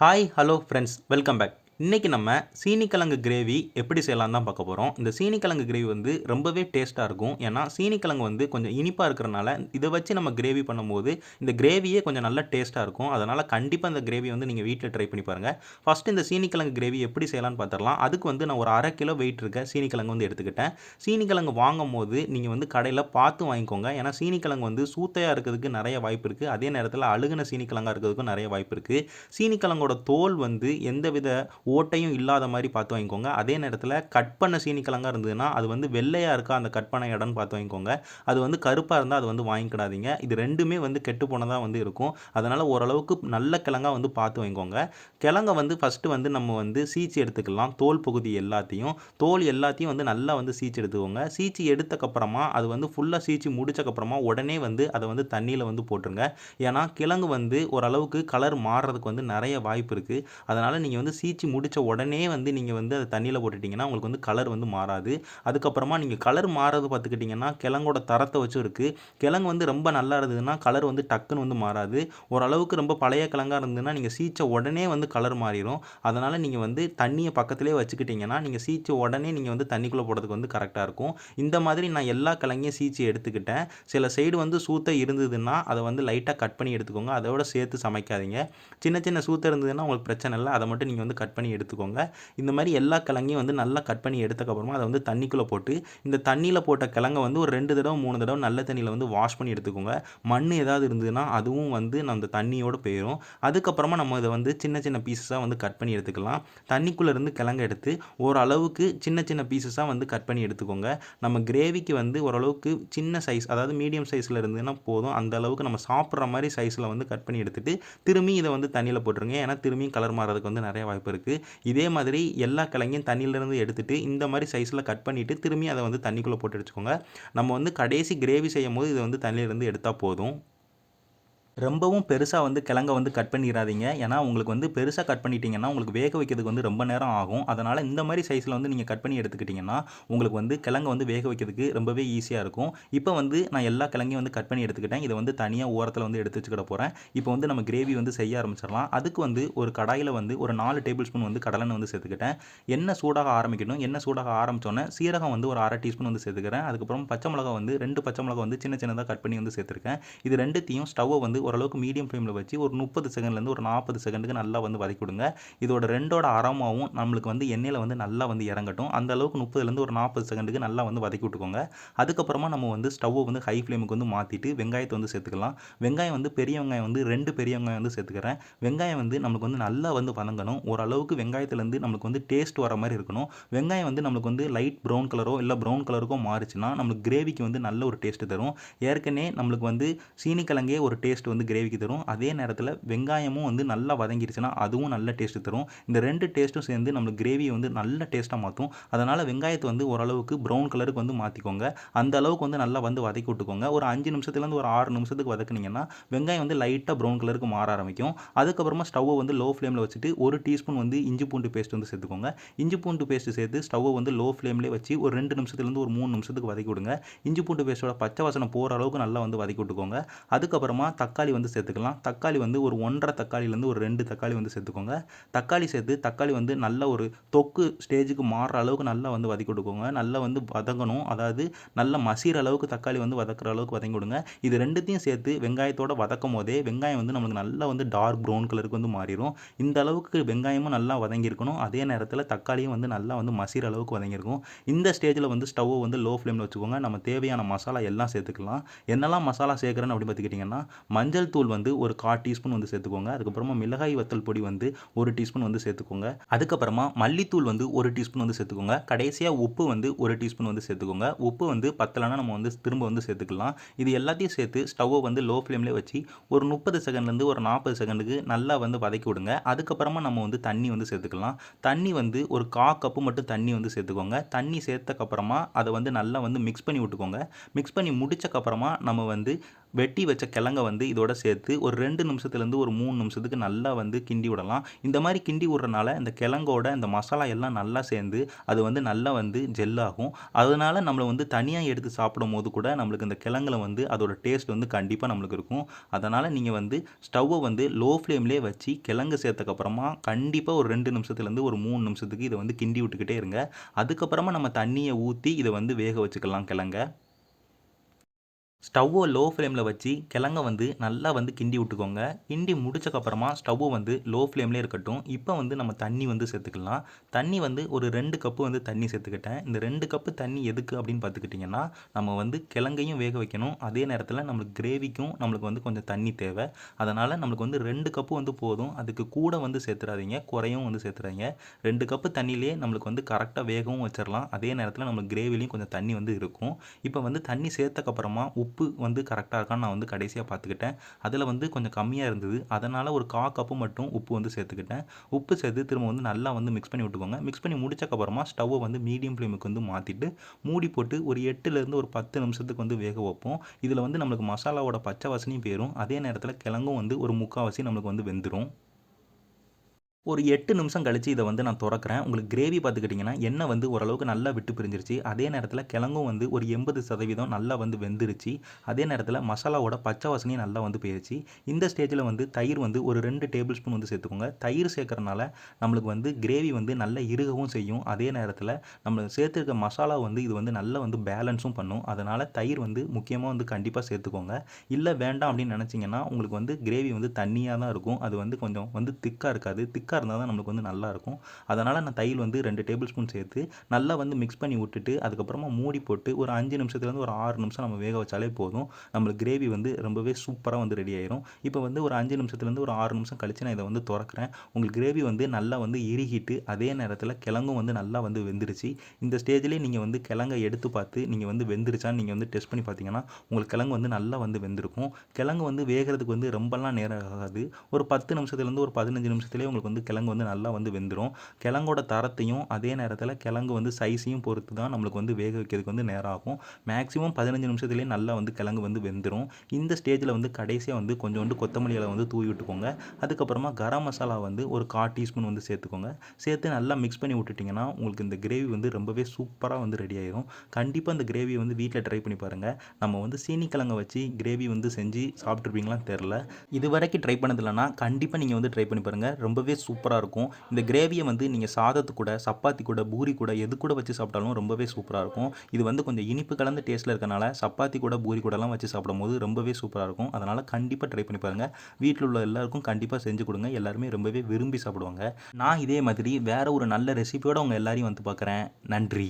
hi hello friends welcome back இன்றைக்கி நம்ம சீனிக்கிழங்கு gravy எப்படி செய்யலாம் தான் பார்க்க போகிறோம் இந்த சீனிக்கிழங்கு கிரேவி வந்து ரொம்பவே டேஸ்ட்டாக இருக்கும். ஏன்னா சீனிக்கிழங்கு வந்து கொஞ்சம் இனிப்பாக இருக்கிறனால இதை வச்சு நம்ம கிரேவி பண்ணும்போது இந்த கிரேவியே கொஞ்சம் நல்ல டேஸ்ட்டாக இருக்கும். அதனால் கண்டிப்பாக இந்த கிரேவி வந்து நீங்கள் வீட்டில் ட்ரை பண்ணி பாருங்கள் ஃபஸ்ட்டு இந்த சீனிக்கிழங்கு கிரேவி எப்படி செய்யலாம்னு பார்த்துடலாம். அதுக்கு வந்து நான் ஒரு அரை கிலோ வெயிட் இருக்க சீனிக்கிழங்கு வந்து எடுத்துக்கிட்டேன். சீனிக்கிழங்கு வாங்கும் போது நீங்கள் வந்து கடையில் பார்த்து வாங்கிக்கோங்க. ஏன்னா சீனிக்கிழங்கு வந்து சூத்தையாக இருக்கிறதுக்கு நிறைய வாய்ப்பு இருக்குது அதே நேரத்தில் அழுகுன சீனிக்கிழங்காக இருக்கிறதுக்கும் நிறைய வாய்ப்பு இருக்குது சீனிக்கிழங்கோட தோல் வந்து எந்தவித ஓட்டையும் இல்லாத மாதிரி பார்த்து வாங்கிக்கோங்க. அதே நேரத்தில் கட் பண்ண சீனிக்கிழங்கா இருந்ததுன்னா அது வந்து வெள்ளையாக இருக்கா அந்த கட் பண்ண இடம்னு பார்த்து வாங்கிக்கோங்க. அது வந்து கருப்பாக இருந்தால் அது வந்து வாங்கிக்கிடாதீங்க. இது ரெண்டுமே வந்து கெட்டு போனதாக வந்து இருக்கும். அதனால் ஓரளவுக்கு நல்ல கிழங்கா வந்து பார்த்து வாங்கிக்கோங்க. கிழங்கை வந்து ஃபஸ்ட்டு வந்து நம்ம வந்து சீச்சு எடுத்துக்கலாம். தோல் பகுதி எல்லாத்தையும். தோல் எல்லாத்தையும் வந்து நல்லா வந்து சீச்சு எடுத்துக்கோங்க. சீச்சு எடுத்தக்கப்புறமா அது வந்து ஃபுல்லாக சீச்சு முடிச்சக்கப்புறமா உடனே வந்து அதை வந்து தண்ணியில் வந்து போட்டுருங்க. ஏன்னா கிழங்கு வந்து ஓரளவுக்கு கலர் மாறுறதுக்கு வந்து நிறைய வாய்ப்பு இருக்குது அதனால் நீங்கள் வந்து சீச்சு முடித்த உடனே வந்து நீங்கள் வந்து அதை தண்ணியில் போட்டுட்டிங்கன்னா உங்களுக்கு வந்து கலர் வந்து மாறாது. அதுக்கப்புறமா நீங்கள் கலர் மாறது பார்த்துக்கிட்டிங்கன்னா கிழங்கோட தரத்தை வச்சும் இருக்குது கிழங்கு வந்து ரொம்ப நல்லா இருந்ததுன்னா கலர் வந்து டக்குன்னு வந்து மாறாது. ஓரளவுக்கு ரொம்ப பழைய கிழங்காக இருந்ததுன்னா நீங்கள் சீச்ச உடனே வந்து கலர் மாறிடும் அதனால் நீங்கள் வந்து தண்ணியை பக்கத்துலேயே வச்சுக்கிட்டிங்கன்னா நீங்கள் சீச்ச உடனே நீங்கள் வந்து தண்ணிக்குள்ளே போடுறதுக்கு வந்து கரெக்டாக இருக்கும். இந்த மாதிரி நான் எல்லா கிழங்கையும் சீச்சு எடுத்துக்கிட்டேன். சில சைடு வந்து சூத்தை இருந்ததுன்னா அதை வந்து லைட்டாக கட் பண்ணி எடுத்துக்கோங்க. அதோட சேர்த்து சமைக்காதீங்க. சின்ன சின்ன சூத்தை இருந்ததுன்னா உங்களுக்கு பிரச்சனை இல்லை. அதை மட்டும் நீங்கள் வந்து கட் பண்ணி எடுத்துக்கோங்க. இந்த மாதிரி எல்லா கிழங்கையும் வந்து நல்லா கட் பண்ணி எடுத்தக்கப்புறமா அதை வந்து தண்ணிக்குள்ளே போட்டு இந்த தண்ணியில் போட்ட கிழங்கை வந்து ஒரு ரெண்டு தடவை மூணு தடவை நல்ல தண்ணியில் வந்து வாஷ் பண்ணி எடுத்துக்கோங்க. மண் ஏதாவது இருந்ததுன்னா அதுவும் வந்து அந்த தண்ணியோடு போயிடும் அதுக்கப்புறமா நம்ம இதை வந்து சின்ன சின்ன பீசஸாக வந்து கட் பண்ணி எடுத்துக்கலாம். தண்ணிக்குள்ளே இருந்து கிழங்கு எடுத்து ஓரளவுக்கு சின்ன சின்ன பீசஸாக வந்து கட் பண்ணி எடுத்துக்கோங்க. நம்ம கிரேவிக்கு வந்து ஓரளவுக்கு சின்ன சைஸ் அதாவது மீடியம் சைஸில் இருந்ததுன்னா போதும். அந்த அளவுக்கு நம்ம சாப்பிட்ற மாதிரி சைஸில் வந்து கட் பண்ணி எடுத்துகிட்டு திரும்பி இதை வந்து தண்ணியில் போட்டுருங்க. ஏன்னா திரும்பியும் கலர் மாறதுக்கு வந்து நிறைய வாய்ப்பு இருக்குது இதே மாதிரி எல்லா கிழங்கையும் தண்ணியிலேருந்து எடுத்துகிட்டு இந்த மாதிரி சைஸில் கட் பண்ணிவிட்டு திரும்பி அதை வந்து தண்ணிக்குள்ளே போட்டு வச்சுக்கோங்க நம்ம வந்து கடைசி கிரேவி செய்யும் போது இதை வந்து தண்ணியிலேருந்து எடுத்தால் போதும். ரொம்பவும் பெருசாக வந்து கிழங்க வந்து கட் பண்ணிடாதீங்க ஏன்னா உங்களுக்கு வந்து பெருசாக கட் பண்ணிட்டீங்கன்னா உங்களுக்கு வேக வைக்கிறதுக்கு வந்து ரொம்ப நேரம் ஆகும். அதனால் இந்த மாதிரி சைஸில் வந்து நீங்கள் கட் பண்ணி எடுத்துக்கிட்டிங்கன்னா உங்களுக்கு வந்து கிழங்க வந்து வேக வைக்கிறதுக்கு ரொம்பவே ஈஸியாக இருக்கும். இப்போ வந்து நான் எல்லா கிழங்கையும் வந்து கட் பண்ணி எடுத்துக்கிட்டேன். இதை வந்து தனியாக ஓரத்தில் வந்து எடுத்து வச்சுக்கிட போகிறேன் இப்போ வந்து நம்ம கிரேவி வந்து செய்ய ஆரம்பிச்சிடலாம். அதுக்கு வந்து ஒரு கடாயில் வந்து ஒரு நாலு டேபிள் ஸ்பூன் வந்து கடலெண்ணெய் வந்து சேர்த்துக்கிட்டேன். எண்ணெய் சூடாக ஆரம்பிக்கணும். எண்ணெய் சூடாக ஆரம்பித்தோன்னே சீரகம் வந்து ஒரு அரை டீஸ்பூன் வந்து சேர்த்துக்கிறேன். அதுக்கப்புறம் பச்சை மிளகா வந்து ரெண்டு பச்சை மிளகா வந்து சின்ன சின்னதாக கட் பண்ணி வந்து சேர்த்துருக்கேன். இது ரெண்டுத்தையும் ஸ்டவ்வை வந்து ஓரளவுக்கு மீடியம் ஃப்ளேமில் வச்சு ஒரு முப்பது செகண்ட்லேருந்து ஒரு நாற்பது செகண்டுக்கு நல்லா வந்து வதக்கி விடுங்க இதோட ரெண்டோட அரோமாவும் நம்மளுக்கு வந்து எண்ணெயில் வந்து நல்லா வந்து இறங்கட்டும். அந்த அளவுக்கு முப்பதுலேருந்து ஒரு நாற்பது செகண்டுக்கு நல்லா வந்து வதக்கி விட்டுக்கோங்க. அதுக்கப்புறமா நம்ம வந்து ஸ்டவ்வை வந்து ஹை ஃப்ளேமுக்கு வந்து மாற்றிட்டு வெங்காயத்தை வந்து சேர்த்துக்கலாம். வெங்காயம் வந்து பெரிய வெங்காயம் வந்து ரெண்டு பெரிய வெங்காயம் வந்து சேர்த்துக்கிறேன். வெங்காயம் வந்து நம்மளுக்கு வந்து நல்லா வந்து வதங்கணும். ஓரளவுக்கு வெங்காயத்துலேருந்து நம்மளுக்கு வந்து டேஸ்ட் வர மாதிரி இருக்கணும். வெங்காயம் வந்து நம்மளுக்கு வந்து லைட் ப்ரௌன் கலரோ இல்லை ப்ரௌன் கலருக்கோ மாறுச்சுன்னா நம்மளுக்கு கிரேவிக்கு வந்து நல்ல ஒரு டேஸ்ட்டு தரும். ஏற்கனவே நம்மளுக்கு வந்து சீனிக்கிழங்கே ஒரு டேஸ்ட் வந்து கிரேவிக்கு தரும். அதே நேரத்தில் வெங்காயமும் வந்து நல்லா வதங்கிருச்சுன்னா அதுவும் நல்ல டேஸ்ட்டு தரும். இந்த ரெண்டு டேஸ்ட்டும் சேர்ந்து நம்மளுக்கு கிரேவியை வந்து நல்ல டேஸ்ட்டாக மாற்றும் அதனால் வெங்காயத்தை வந்து ஓரளவுக்கு ப்ரௌன் கலருக்கு வந்து மாற்றிக்கோங்க அந்த அளவுக்கு வந்து நல்லா வந்து வதக்கி விட்டுக்கோங்க. ஒரு அஞ்சு நிமிஷத்துலேருந்து ஒரு ஆறு நிமிஷத்துக்கு வதக்குனீங்கன்னா வெங்காயம் வந்து லைட்டாக ப்ரௌன் கலருக்கு மாற ஆரம்பிக்கும். அதுக்கப்புறமா ஸ்டவ்வை வந்து லோ ஃப்ளேமில் வச்சுட்டு ஒரு டீஸ்பூன் வந்து இஞ்சி பூண்டு பேஸ்ட் வந்து சேர்த்துக்கோங்க. இஞ்சி பூண்டு பேஸ்ட் சேர்த்து ஸ்டவ்வை வந்து லோ ஃப்ளேம்லேயே வச்சு ஒரு ரெண்டு நிமிஷத்துலேருந்து ஒரு மூணு நிமிஷத்துக்கு வதக்கி விடுங்க. இஞ்சி பூண்டு பேஸ்ட்டோட பச்சை வாசனை போகிற அளவுக்கு நல்லா வந்து வதக்கி விட்டுக்கோங்க. அதுக்கப்புறமா தக்காளி வந்து சேர்த்துக்கலாம். தக்காளி வந்து ஒரு ஒன்றரை தக்காளிலேருந்து ஒரு ரெண்டு தக்காளி வந்து சேர்த்துக்கோங்க. தக்காளி சேர்த்து தக்காளி வந்து நல்ல ஒரு தொக்கு ஸ்டேஜுக்கு மாறுற அளவுக்கு நல்லா வந்து வதக்கி கொடுக்கோங்க. நல்லா வந்து வதங்கணும். அதாவது நல்ல மசிகிற அளவுக்கு தக்காளி வந்து வதக்குற அளவுக்கு வதங்கி விடுங்க இது ரெண்டுத்தையும் சேர்த்து வெங்காயத்தோட வதக்கும் போதே வெங்காயம் வந்து நம்மளுக்கு நல்லா வந்து டார்க் ப்ரௌன் கலருக்கு வந்து மாறிடும் இந்த அளவுக்கு வெங்காயமும் நல்லா வதங்கியிருக்கணும் அதே நேரத்தில் தக்காளியும் வந்து நல்லா வந்து மசிகிற அளவுக்கு வதங்கியிருக்கும் இந்த ஸ்டேஜில் வந்து ஸ்டவ்வை வந்து லோ ஃப்ளேமில் வச்சுக்கோங்க. நம்ம தேவையான மசாலா எல்லாம் சேர்த்துக்கலாம். என்னெல்லாம் மசாலா சேர்க்குறேன்னு அப்படின்னு பார்த்துக்கிட்டிங்கன்னா மஞ்சள் தூள் வந்து ஒரு கால் டீஸ்பூன் வந்து சேர்த்துக்கோங்க. அதுக்கப்புறமா மிளகாய் வத்தல் பொடி வந்து ஒரு டீஸ்பூன் வந்து சேர்த்துக்கோங்க. அதுக்கப்புறமா மல்லித்தூள் வந்து ஒரு டீஸ்பூன் வந்து சேர்த்துக்கோங்க. கடைசியாக உப்பு வந்து ஒரு டீஸ்பூன் வந்து சேர்த்துக்கோங்க. உப்பு வந்து பத்தலைன்னா நம்ம வந்து திரும்ப வந்து சேர்த்துக்கலாம். இது எல்லாத்தையும் சேர்த்து ஸ்டவ்வை வந்து லோ ஃப்ளேம்லேயே வச்சு ஒரு முப்பது செகண்ட்லேருந்து ஒரு நாற்பது செகண்டுக்கு நல்லா வந்து வதக்கி விடுங்க. அதுக்கப்புறமா நம்ம வந்து தண்ணி வந்து சேர்த்துக்கலாம். தண்ணி வந்து ஒரு கா கப்பு மட்டும் தண்ணி வந்து சேர்த்துக்கோங்க. தண்ணி சேர்த்தக்கப்புறமா அதை வந்து நல்லா வந்து மிக்ஸ் பண்ணி விட்டுக்கோங்க. மிக்ஸ் பண்ணி முடிச்சக்கப்புறமா நம்ம வந்து வெட்டி வச்ச கிழங்க வந்து இதோட சேர்த்து ஒரு ரெண்டு நிமிஷத்துலேருந்து ஒரு மூணு நிமிஷத்துக்கு நல்லா வந்து கிண்டி விடலாம். இந்த மாதிரி கிண்டி விட்றனால இந்த கிழங்கோட இந்த மசாலா எல்லாம் நல்லா சேர்ந்து அது வந்து நல்லா வந்து ஜெல்லாகும் அதனால் நம்மளை வந்து தனியாக எடுத்து சாப்பிடும் போது கூட நம்மளுக்கு இந்த கிழங்குல வந்து அதோட டேஸ்ட் வந்து கண்டிப்பாக நம்மளுக்கு இருக்கும். அதனால் நீங்கள் வந்து ஸ்டவ்வை வந்து லோ ஃப்ளேம்லேயே வச்சு கிழங்கு சேர்த்தக்கப்புறமா கண்டிப்பாக ஒரு ரெண்டு நிமிஷத்துலேருந்து ஒரு மூணு நிமிஷத்துக்கு இதை வந்து கிண்டி விட்டுக்கிட்டே இருங்க. அதுக்கப்புறமா நம்ம தண்ணியை ஊற்றி இதை வந்து வேக வச்சுக்கலாம் கிழங்க. ஸ்டவ்வை லோ ஃப்ளேமில் வச்சு கிழங்க வந்து நல்லா வந்து கிண்டி விட்டுக்கோங்க. கிண்டி முடிச்சக்கப்புறமா ஸ்டவ்வு வந்து லோ ஃப்ளேம்லேயே இருக்கட்டும். இப்போ வந்து நம்ம தண்ணி வந்து சேர்த்துக்கலாம். தண்ணி வந்து ஒரு ரெண்டு கப்பு வந்து தண்ணி சேர்த்துக்கிட்டேன். இந்த ரெண்டு கப்பு தண்ணி எதுக்கு அப்படின்னு பார்த்துக்கிட்டிங்கன்னா நம்ம வந்து கிழங்கையும் வேக வைக்கணும். அதே நேரத்தில் நம்மளுக்கு கிரேவிக்கும் நம்மளுக்கு வந்து கொஞ்சம் தண்ணி தேவை. அதனால் நம்மளுக்கு வந்து ரெண்டு கப்பு வந்து போதும். அதுக்கு கூட வந்து சேர்த்துறாதீங்க. குறையும் வந்து சேர்த்துறாதீங்க. ரெண்டு கப்பு தண்ணியிலே நம்மளுக்கு வந்து கரெக்டாக வேகவும் வச்சிடலாம் அதே நேரத்தில் நம்மளுக்கு கிரேவிலையும் கொஞ்சம் தண்ணி வந்து இருக்கும். இப்போ வந்து தண்ணி சேர்த்தக்கப்புறமா உப்பு உப்பு வந்து கரெக்டாக இருக்கான்னு நான் வந்து கடைசியாக பார்த்துக்கிட்டேன். அதில் வந்து கொஞ்சம் கம்மியாக இருந்தது. அதனால் ஒரு கா கப்பு மட்டும் உப்பு வந்து சேர்த்துக்கிட்டேன். உப்பு சேர்த்து திரும்ப வந்து நல்லா வந்து மிக்ஸ் பண்ணி விட்டுக்கோங்க. மிக்ஸ் பண்ணி முடிச்சக்கப்புறமா ஸ்டவ்வை வந்து மீடியம் ஃப்ளேமுக்கு வந்து மாற்றிட்டு மூடி போட்டு ஒரு எட்டுலேருந்து ஒரு பத்து நிமிஷத்துக்கு வந்து வேக வைப்போம். இதில் வந்து நம்மளுக்கு மசாலாவோட பச்சை வாசனையும் போயிடும் அதே நேரத்தில் கிழங்கும் வந்து ஒரு முக்கால்வாசி நம்மளுக்கு வந்து வெந்துடும் ஒரு எட்டு நிமிஷம் கழித்து இதை வந்து நான் திறக்கிறேன். உங்களுக்கு கிரேவி பார்த்துக்கிட்டிங்கன்னா எண்ணெய் வந்து ஓரளவுக்கு நல்லா விட்டு பிரிஞ்சிருச்சு. அதே நேரத்தில் கிழங்கும் வந்து ஒரு எண்பது சதவீதம் நல்லா வந்து வெந்துருச்சு. அதே நேரத்தில் மசாலாவோட பச்சை வாசனையும் நல்லா வந்து போயிருச்சு. இந்த ஸ்டேஜில் வந்து தயிர் வந்து ஒரு ரெண்டு டேபிள் ஸ்பூன் வந்து சேர்த்துக்கோங்க. தயிர் சேர்க்கறனால நம்மளுக்கு வந்து கிரேவி வந்து நல்லா இருகவும் செய்யும். அதே நேரத்தில் நம்ம சேர்த்துருக்க மசாலா வந்து இது வந்து நல்லா வந்து பேலன்ஸும் பண்ணும். அதனால் தயிர் வந்து முக்கியமாக வந்து கண்டிப்பாக சேர்த்துக்கோங்க. இல்லை வேண்டாம் அப்படின்னு நினச்சிங்கன்னா உங்களுக்கு வந்து கிரேவி வந்து தண்ணியாக தான் இருக்கும். அது வந்து கொஞ்சம் வந்து திக்காக இருக்காது. திக்காக இருந்தால் தான் நம்மளுக்கு வந்து நல்லாயிருக்கும். அதனால் நான் தையல் வந்து ரெண்டு டேபிள் ஸ்பூன் சேர்த்து நல்லா வந்து மிக்ஸ் பண்ணி விட்டுட்டு அதுக்கப்புறமா மூடி போட்டு ஒரு அஞ்சு நிமிஷத்துலேருந்து ஒரு ஆறு நிமிஷம் நம்ம வேக வச்சாலே போதும். நம்மளுக்கு கிரேவி வந்து ரொம்பவே சூப்பராக வந்து ரெடி ஆயிரும். இப்போ வந்து ஒரு அஞ்சு நிமிஷத்துலேருந்து ஒரு ஆறு நிமிஷம் கழித்து நான் இதை வந்து திறக்கிறேன். உங்களுக்கு கிரேவி வந்து நல்லா வந்து இறுகிட்டு அதே நேரத்தில் கிழங்கும் வந்து நல்லா வந்து வெந்துருச்சு. இந்த ஸ்டேஜ்லேயே நீங்கள் வந்து கிழங்கை எடுத்து பார்த்து நீங்கள் வந்து வெந்துருச்சான்னு நீங்கள் வந்து டெஸ்ட் பண்ணி பார்த்தீங்கன்னா உங்களுக்கு கிழங்கு வந்து நல்லா வந்து வெந்திருக்கும். கிழங்கு வந்து வேகிறதுக்கு வந்து ரொம்பலாம் நேரம் ஆகாது. ஒரு பத்து நிமிஷத்துலேருந்து ஒரு பதினஞ்சு நிமிஷத்துலேயே உங்களுக்கு வந்து கிழங்கு வந்து நல்லா வந்து வெந்துடும் கிழங்கோட தரத்தையும் அதே நேரத்தில் கிழங்கு வந்து சைஸையும் பொறுத்து தான் நம்மளுக்கு வந்து வேக வைக்கிறதுக்கு வந்து நேரம் ஆகும் மேக்ஸிமம் பதினஞ்சு நிமிஷத்துலேயே நல்லா வந்து கிழங்கு வந்து வெந்துடும் இந்த ஸ்டேஜில் வந்து கடைசியாக வந்து கொஞ்சோண்டு கொத்தமல்லி இலை வந்து தூவி விட்டுக்கோங்க. அதுக்கப்புறமா கரம் மசாலா வந்து ஒரு கால் டீஸ்பூன் வந்து சேர்த்துக்கோங்க. சேர்த்து நல்லா மிக்ஸ் பண்ணி விட்டுட்டிங்கன்னா உங்களுக்கு இந்த கிரேவி வந்து ரொம்பவே சூப்பராக வந்து ரெடி ஆயிடும் கண்டிப்பாக இந்த கிரேவியை வந்து வீட்டில் ட்ரை பண்ணி பாருங்கள் நம்ம வந்து சீனிக்கிழங்க வச்சு கிரேவி வந்து செஞ்சு சாப்பிட்ருப்பீங்களான்னு தெரில இது வரைக்கும் ட்ரை பண்ணதில்லைன்னா கண்டிப்பாக நீங்கள் வந்து ட்ரை பண்ணி பாருங்கள் ரொம்பவே சூப்பராக இருக்கும். இந்த கிரேவியை வந்து நீங்கள் சாதத்து கூட சப்பாத்தி கூட பூரி கூட எது கூட வச்சு சாப்பிட்டாலும் ரொம்பவே சூப்பராக இருக்கும். இது வந்து கொஞ்சம் இனிப்பு கலந்த டேஸ்ட்டில் இருக்கனால சப்பாத்தி கூட பூரி கூடலாம் வச்சு சாப்பிடும்போது ரொம்பவே சூப்பராக இருக்கும். அதனால் கண்டிப்பாக ட்ரை பண்ணி பாருங்கள் வீட்டில் உள்ள எல்லாருக்கும் கண்டிப்பாக செஞ்சு கொடுங்க. எல்லாருமே ரொம்பவே விரும்பி சாப்பிடுவாங்க. நான் இதே மாதிரி வேறு ஒரு நல்ல ரெசிபியோடு உங்கள் எல்லாரையும் வந்து பார்க்குறேன் நன்றி.